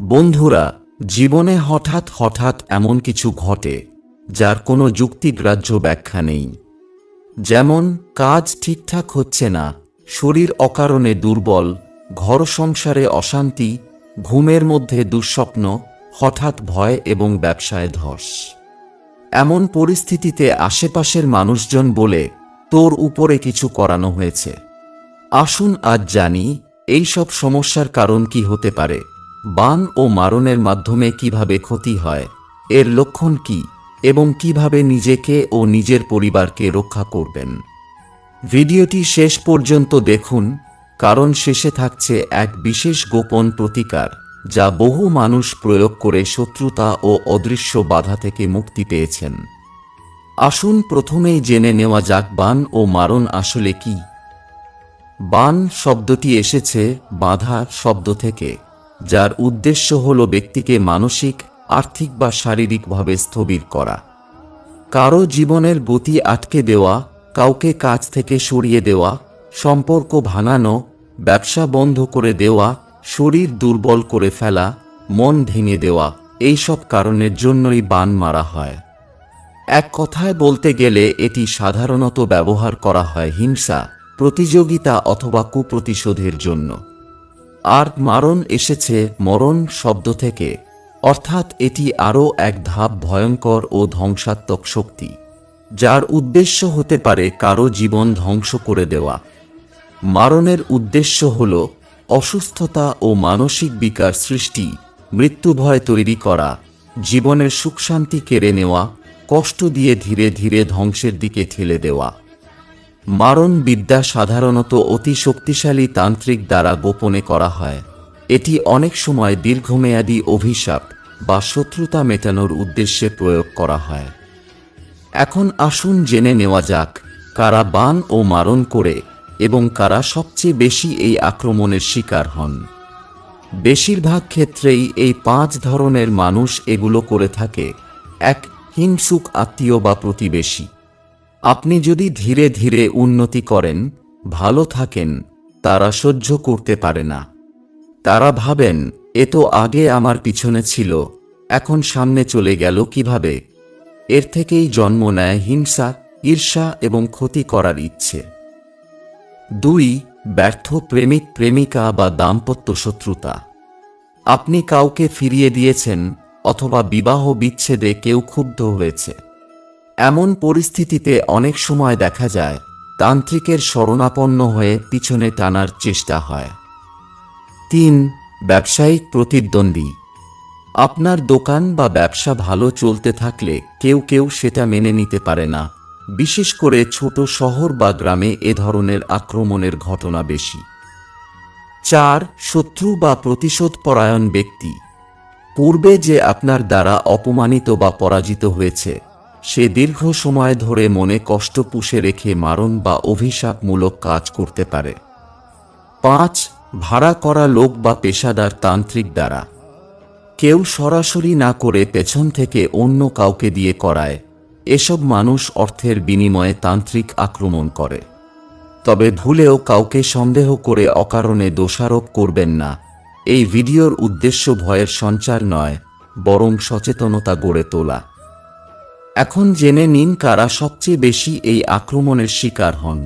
বন্ধুরা, জীবনে হঠাৎ হঠাৎ এমন কিছু ঘটে, যার কোনো যুক্তিগ্রাহ্য ব্যাখ্যা নেই। যেমন, কাজ ঠিকঠাক হচ্ছে না, শরীর অকারণে দুর্বল, ঘর সংসারে অশান্তি, ঘুমের মধ্যে দুঃস্বপ্ন, হঠাৎ ভয় এবং ব্যবসায় ধস। এমন পরিস্থিতিতে আশেপাশের মানুষজন বলে, তোর উপরে কিছু করানো হয়েছে। আসুন আজ জানি, এই সব সমস্যার কারণ কি হতে পারে। বান ও মারণের মাধ্যমে কীভাবে ক্ষতি হয়, এর লক্ষণ কি এবং কীভাবে নিজেকে ও নিজের পরিবারকে রক্ষা করবেন। ভিডিওটি শেষ পর্যন্ত দেখুন, কারণ শেষে থাকছে এক বিশেষ গোপন প্রতিকার, যা বহু মানুষ প্রয়োগ করে শত্রুতা ও অদৃশ্য বাধা থেকে মুক্তি পেয়েছেন। আসুন প্রথমেই জেনে নেওয়া যাক বান ও মারণ আসলে কি। বান শব্দটি এসেছে বাধা শব্দ থেকে। যার উদ্দেশ্য হল ব্যক্তিকে মানসিক, আর্থিক বা শারীরিকভাবে স্থবির করা। কারও জীবনের গতি আটকে দেওয়া, কাউকে কাজ থেকে সরিয়ে দেওয়া, সম্পর্ক ভাঙানো, ব্যবসা বন্ধ করে দেওয়া, শরীর দুর্বল করে ফেলা, মন ভেঙে দেওয়া, এইসব কারণের জন্যই বান মারা হয়। এক কথায় বলতে গেলে এটি সাধারণত ব্যবহার করা হয় হিংসা, প্রতিযোগিতা অথবা কুপ্রতিশোধের জন্য। আর মারণ এসেছে মরণ শব্দ থেকে। অর্থাৎ এটি আরও এক ধাপ ভয়ঙ্কর ও ধ্বংসাত্মক শক্তি, যার উদ্দেশ্য হতে পারে কারও জীবন ধ্বংস করে দেওয়া। মারণের উদ্দেশ্য হল অসুস্থতা ও মানসিক বিকার সৃষ্টি মৃত্যুভয় তৈরি করা, জীবনের সুখশান্তি কেড়ে নেওয়া, কষ্ট দিয়ে ধীরে ধীরে ধ্বংসের দিকে ঠেলে দেওয়া। মারণ বিদ্যা সাধারণত অতি শক্তিশালী তান্ত্রিক দ্বারা গোপনে করা হয়। এটি অনেক সময় দীর্ঘমেয়াদী অভিশাপ বা শত্রুতা মেটানোর উদ্দেশ্যে প্রয়োগ করা হয়। এখন আসুন জেনে নেওয়া যাক, কারা বান ও মারণ করে এবং কারা সবচেয়ে বেশি এই আক্রমণের শিকার হন। বেশিরভাগ ক্ষেত্রেই এই পাঁচ ধরনের মানুষ এগুলো করে থাকে, এক হিংসুক আত্মীয় বা প্রতিবেশী। আপনি যদি ধীরে ধীরে উন্নতি করেন, ভালো থাকেন, তারা সহ্য করতে পারে না। তারা ভাবেন, এ তো আগে আমার পিছনে ছিল, এখন সামনে চলে গেল কীভাবে? এর থেকেই জন্ম নেয় হিংসা, ঈর্ষা এবং ক্ষতি করার ইচ্ছে। দুই, ব্যর্থ প্রেমিক, প্রেমিকা বা দাম্পত্য শত্রুতা। আপনি কাউকে ফিরিয়ে দিয়েছেন অথবা বিবাহ বিচ্ছেদে কেউ ক্ষুব্ধ হয়েছে। এমন পরিস্থিতিতে অনেক সময় দেখা যায়, তান্ত্রিকের শরণাপন্ন হয়ে পিছনে টানার চেষ্টা হয়। তিন, ব্যবসায়িক প্রতিদ্বন্দ্বী। আপনার দোকান বা ব্যবসা ভালো চলতে থাকলে কেউ কেউ সেটা মেনে নিতে পারে না। বিশেষ করে ছোট শহর বা গ্রামে এ ধরনের আক্রমণের ঘটনা বেশি। চার, শত্রু বা প্রতিশোধ পরায়ণ ব্যক্তি। পূর্বে যে আপনার দ্বারা অপমানিত বা পরাজিত হয়েছে সে দীর্ঘ সময় ধরে মনে কষ্ট পুষে রেখে মারণ বা অভিশাপমূলক কাজ করতে পারে। পাঁচ, ভাড়া করা লোক বা পেশাদার তান্ত্রিক দ্বারা। কেউ সরাসরি না করে পেছন থেকে অন্য কাউকে দিয়ে করায়। এসব মানুষ অর্থের বিনিময়ে তান্ত্রিক আক্রমণ করে। তবে ভুলেও কাউকে সন্দেহ করে অকারণে দোষারোপ করবেন না। এই ভিডিওর উদ্দেশ্য ভয়ের সঞ্চার নয়, বরং সচেতনতা গড়ে তোলা। এখন জেনে নিন কারা সবচেয়ে বেশি এই আক্রমণের শিকার হন।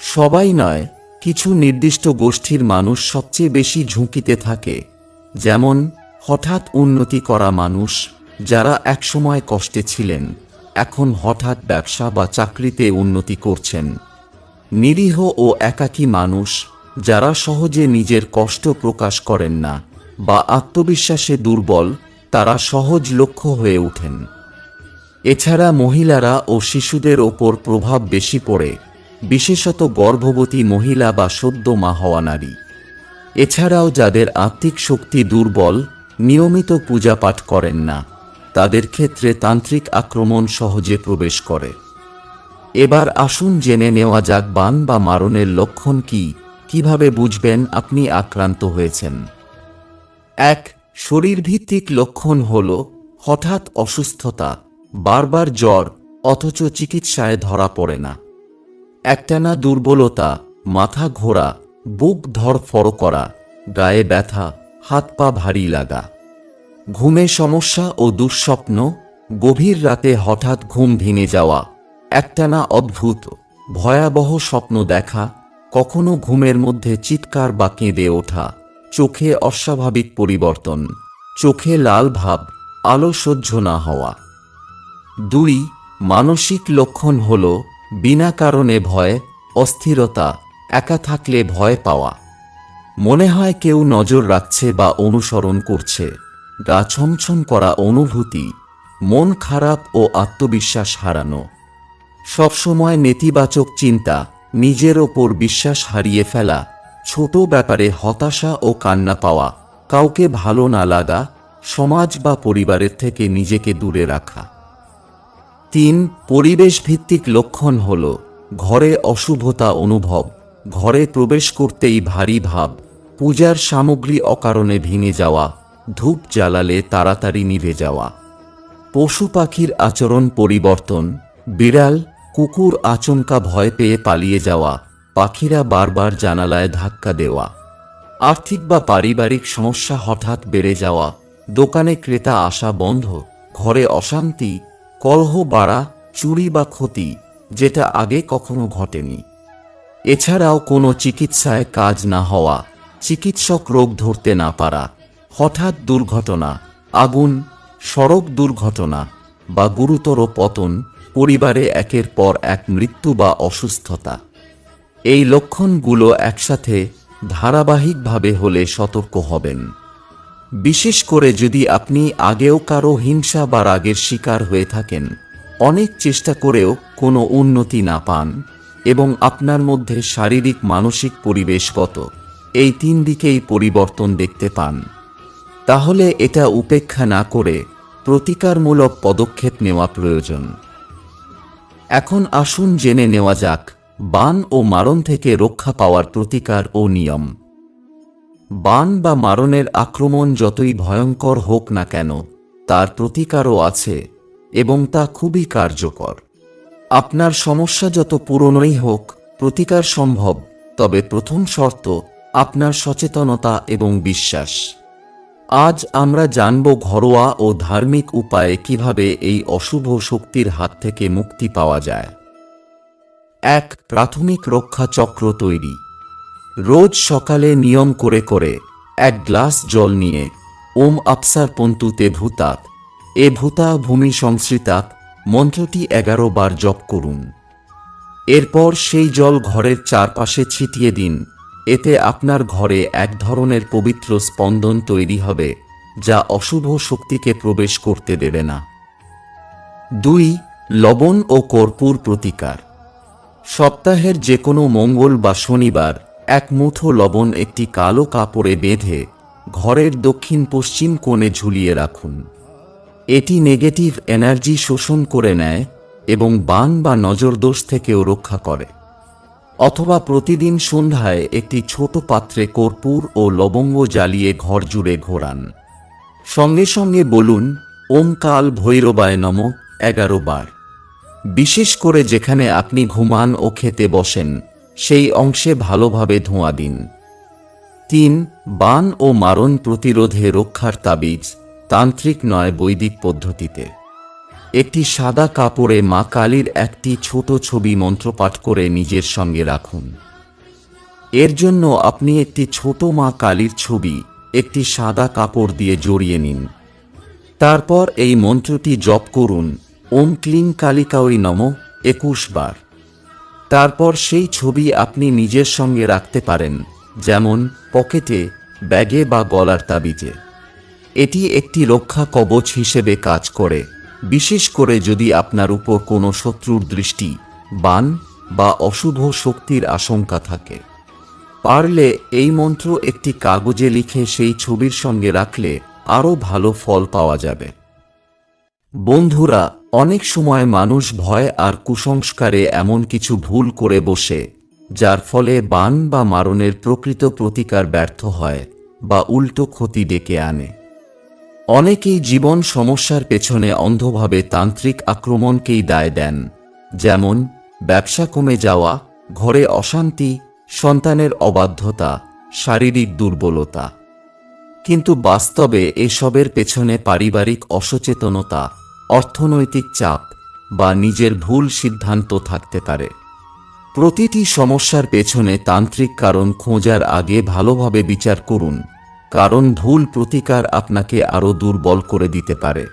সবাই নয়, কিছু নির্দিষ্ট গোষ্ঠীর মানুষ সবচেয়ে বেশি ঝুঁকিতে থাকে, যেমন হঠাৎ উন্নতি করা মানুষ যারা একসময় কষ্টে ছিলেন, এখন হঠাৎ ব্যবসা বা চাকরিতে উন্নতি করছেন। নিরীহ ও একাকী মানুষ যারা সহজে নিজের কষ্ট প্রকাশ করেন না বা আত্মবিশ্বাসে দুর্বল, তারা সহজ লক্ষ্য হয়ে ওঠেন। এছাড়া মহিলারা ও শিশুদের ওপর প্রভাব বেশি পড়ে, বিশেষত গর্ভবতী মহিলা বা সদ্য মা হওয়া নারী। এছাড়াও যাদের আত্মিক শক্তি দুর্বল, নিয়মিত পূজা পাঠ করেন না, তাদের ক্ষেত্রে তান্ত্রিক আক্রমণ সহজে প্রবেশ করে। এবার আসুন জেনে নেওয়া যাক বান বা মারণের লক্ষণ কি, কীভাবে বুঝবেন আপনি আক্রান্ত হয়েছেন? এক, শরীরভিত্তিক লক্ষণ হল হঠাৎ অসুস্থতা। বারবার জ্বর, অথচ চিকিৎসায় ধরা পড়ে না। একটানা দুর্বলতা, মাথা ঘোরা, বুক ধরফড় করা, গায়ে ব্যথা, হাত পা ভারী লাগা। ঘুমে সমস্যা ও দুঃস্বপ্ন, গভীর রাতে হঠাৎ ঘুম ভেঙে যাওয়া, একটানা অদ্ভুত, ভয়াবহ স্বপ্ন দেখা, কখনো ঘুমের মধ্যে চিৎকার বা কেঁদে ওঠা, চোখে অস্বাভাবিক পরিবর্তন, চোখে লাল ভাব, আলো সহ্য না হওয়া। দুই, মানসিক লক্ষণ হল বিনা কারণে ভয়, অস্থিরতা, একা থাকলে ভয় পাওয়া। মনে হয় কেউ নজর রাখছে বা অনুসরণ করছে। গা ছমছম করা অনুভূতি, মন খারাপ ও আত্মবিশ্বাস হারানো। সবসময় নেতিবাচক চিন্তা, নিজের ওপর বিশ্বাস হারিয়ে ফেলা, ছোট ব্যাপারে হতাশা ও কান্না পাওয়া, কাউকে ভালো না লাগা, সমাজ বা পরিবারের থেকে নিজেকে দূরে রাখা। তিন পরিবেশ ভিত্তিক লক্ষণ হল ঘরে অশুভতা অনুভব, ঘরে প্রবেশ করতেই ভারী ভাব, পূজার সামগ্রী অকারণে ভেঙে যাওয়া, ধূপ জ্বালালে তাড়াতাড়ি নিভে যাওয়া। পশু পাখির আচরণ পরিবর্তন, বিড়াল, কুকুর আচমকা ভয় পেয়ে পালিয়ে যাওয়া, পাখিরা বারবার জানালায় ধাক্কা দেওয়া। আর্থিক বা পারিবারিক সমস্যা হঠাৎ বেড়ে যাওয়া, দোকানে ক্রেতা আসা বন্ধ, ঘরে অশান্তি কলহ বাড়া, চুরি বা ক্ষতি, যেটা আগে কখনো ঘটেনি। এছাড়াও কোনো চিকিৎসায় কাজ না হওয়া, চিকিৎসক রোগ ধরতে না পারা, হঠাৎ দুর্ঘটনা, আগুন, সড়ক দুর্ঘটনা বা গুরুতর পতন, পরিবারে একের পর এক মৃত্যু বা অসুস্থতা। এই লক্ষণগুলো একসাথে ধারাবাহিকভাবে হলে সতর্ক হবেন। বিশেষ করে যদি আপনি আগেও কারও হিংসা বা রাগের শিকার হয়ে থাকেন, অনেক চেষ্টা করেও কোনো উন্নতি না পান এবং আপনার মধ্যে শারীরিক মানসিক পরিবেশগত এই তিন দিকেই পরিবর্তন দেখতে পান। তাহলে এটা উপেক্ষা না করে প্রতিকারমূলক পদক্ষেপ নেওয়া প্রয়োজন। এখন আসুন জেনে নেওয়া যাক, বান ও মারণ থেকে রক্ষা পাওয়ার প্রতিকার ও নিয়ম। বান বা মারণের আক্রমণ যতই ভয়ঙ্কর হোক না কেন, তার প্রতিকারও আছে এবং তা খুবই কার্যকর। আপনার সমস্যা যত পুরনোই হোক, প্রতিকার সম্ভব, তবে প্রথম শর্ত আপনার সচেতনতা এবং বিশ্বাস। আজ আমরা জানব ঘরোয়া ও ধার্মিক উপায়ে কীভাবে এই অশুভ শক্তির হাত থেকে মুক্তি পাওয়া যায়। এক, প্রাথমিক রক্ষা চক্র তৈরি। রোজ সকালে নিয়ম করে করে এক গ্লাস জল নিয়ে ওম আপসার পন্তুতে ভূতাত এ ভূতা ভূমি সংস্কৃতাত মন্ত্রটি এগারো বার জপ করুন। এরপর সেই জল ঘরের চারপাশে ছিটিয়ে দিন। এতে আপনার ঘরে এক ধরনের পবিত্র স্পন্দন তৈরি হবে, যা অশুভ শক্তিকে প্রবেশ করতে দেবে না। দুই, লবণ ও কর্পূর প্রতিকার। সপ্তাহের যে কোনো মঙ্গল বা শনিবার এক মুঠো লবণ একটি কালো কাপড়ে বেঁধে ঘরের দক্ষিণ পশ্চিম কোণে ঝুলিয়ে রাখুন। এটি নেগেটিভ এনার্জি শোষণ করে নেয় এবং বান বা নজরদোষ থেকেও রক্ষা করে। অথবা প্রতিদিন সন্ধ্যায় একটি ছোট পাত্রে কর্পূর ও লবঙ্গ জ্বালিয়ে ঘর জুড়ে ঘোরান। সঙ্গে সঙ্গে বলুন, ওম কাল ভৈরবায় নম এগারো বার। বিশেষ করে যেখানে আপনি ঘুমান ও খেতে বসেন। সেই অংশে ভালোভাবে ধোঁয়া দিন। তিন, বান ও মারণ প্রতিরোধে রক্ষার তাবিজ তান্ত্রিক নয় বৈদিক পদ্ধতিতে। একটি সাদা কাপড়ে মা কালীর একটি ছোট ছবি মন্ত্রপাঠ করে নিজের সঙ্গে রাখুন। এর জন্য আপনি একটি ছোট মা কালীর ছবি, একটি সাদা কাপড় দিয়ে জড়িয়ে নিন। তারপর এই মন্ত্রটি জপ করুন, ওম ক্লিং কালিকাওই নম একুশ বার। তারপর সেই ছবি আপনি নিজের সঙ্গে রাখতে পারেন, যেমন পকেটে, ব্যাগে বা গলার তাবিজে। এটি একটি রক্ষা কবচ হিসেবে কাজ করে, বিশেষ করে যদি আপনার উপর কোনো শত্রুর দৃষ্টি, বান বা অশুভ শক্তির আশঙ্কা থাকে। পারলে এই মন্ত্র একটি কাগজে লিখে সেই ছবির সঙ্গে রাখলে আরও ভালো ফল পাওয়া যাবে। বন্ধুরা অনেক সময় মানুষ ভয় আর কুসংস্কারে এমন কিছু ভুল করে বসে, যার ফলে বান বা মারণের প্রকৃত প্রতিকার ব্যর্থ হয় বা উল্টো ক্ষতি ডেকে আনে। অনেকেই জীবন সমস্যার পেছনে অন্ধভাবে তান্ত্রিক আক্রমণকেই দায় দেন, যেমন ব্যবসা কমে যাওয়া, ঘরে অশান্তি, সন্তানের অবাধ্যতা, শারীরিক দুর্বলতা। কিন্তু বাস্তবে এসবের পেছনে পারিবারিক অসচেতনতা অর্থনৈতিক চাপ বা নিজের ভুল সিদ্ধান্ত থাকতে পারে। প্রতিটি সমস্যার পেছনে তান্ত্রিক কারণ খোঁজার আগে ভালোভাবে বিচার করুন, কারণ ভুল প্রতিকার আপনাকে আরও দুর্বল করে দিতে পারে।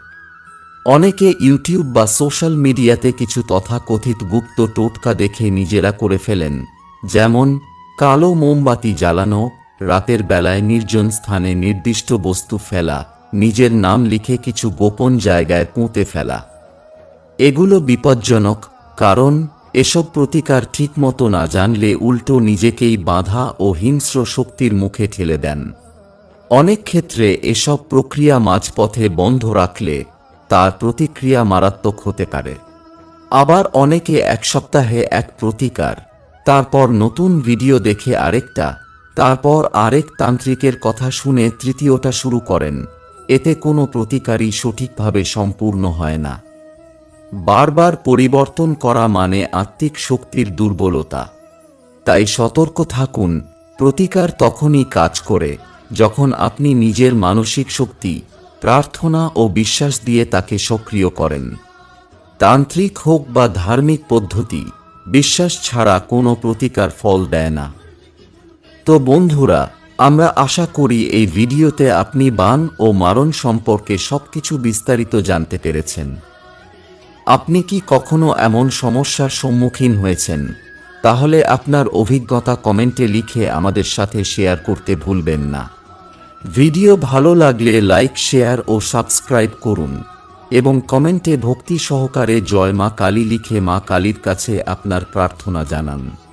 অনেকে ইউটিউব বা সোশ্যাল মিডিয়াতে কিছু তথাকথিত গুপ্ত টোটকা দেখে নিজেরা করে ফেলেন, যেমন, কালো মোমবাতি জ্বালানো, রাতের বেলায় নির্জন স্থানে নির্দিষ্ট বস্তু ফেলা নিজের নাম লিখে কিছু গোপন জায়গায় পুঁতে ফেলা। এগুলো বিপজ্জনক, কারণ এসব প্রতিকার ঠিকমতো না জানলে উল্টো নিজেকেই বাধা ও হিংস্র শক্তির মুখে ঠেলে দেন। অনেক ক্ষেত্রে এসব প্রক্রিয়া মাঝপথে বন্ধ রাখলে তার প্রতিক্রিয়া মারাত্মক হতে পারে। আবার অনেকে এক সপ্তাহে এক প্রতিকার, তারপর নতুন ভিডিও দেখে আরেকটা, তারপর আরেক তান্ত্রিকের কথা শুনে তৃতীয়টা শুরু করেন। এতে কোনো প্রতিকারই সঠিকভাবে সম্পূর্ণ হয় না। বারবার পরিবর্তন করা মানে আত্মিক শক্তির দুর্বলতা। তাই সতর্ক থাকুন, প্রতিকার তখনই কাজ করে, যখন আপনি নিজের মানসিক শক্তি, প্রার্থনা ও বিশ্বাস দিয়ে তাকে সক্রিয় করেন। তান্ত্রিক হোক বা ধার্মিক পদ্ধতি, বিশ্বাস ছাড়া কোনো প্রতিকার ফল দেয় না। তো বন্ধুরা আমরা আশা করি এই ভিডিওতে আপনি বান ও মারণ সম্পর্কে সবকিছু বিস্তারিত জানতে পেরেছেন। আপনি কি কখনো এমন সমস্যার সম্মুখীন হয়েছেন? তাহলে আপনার অভিজ্ঞতা কমেন্টে লিখে আমাদের সাথে শেয়ার করতে ভুলবেন না। ভিডিও ভালো লাগলে লাইক, শেয়ার ও সাবস্ক্রাইব করুন এবং কমেন্টে ভক্তি সহকারে জয় মা কালী লিখে মা কালীর কাছে আপনার প্রার্থনা জানান।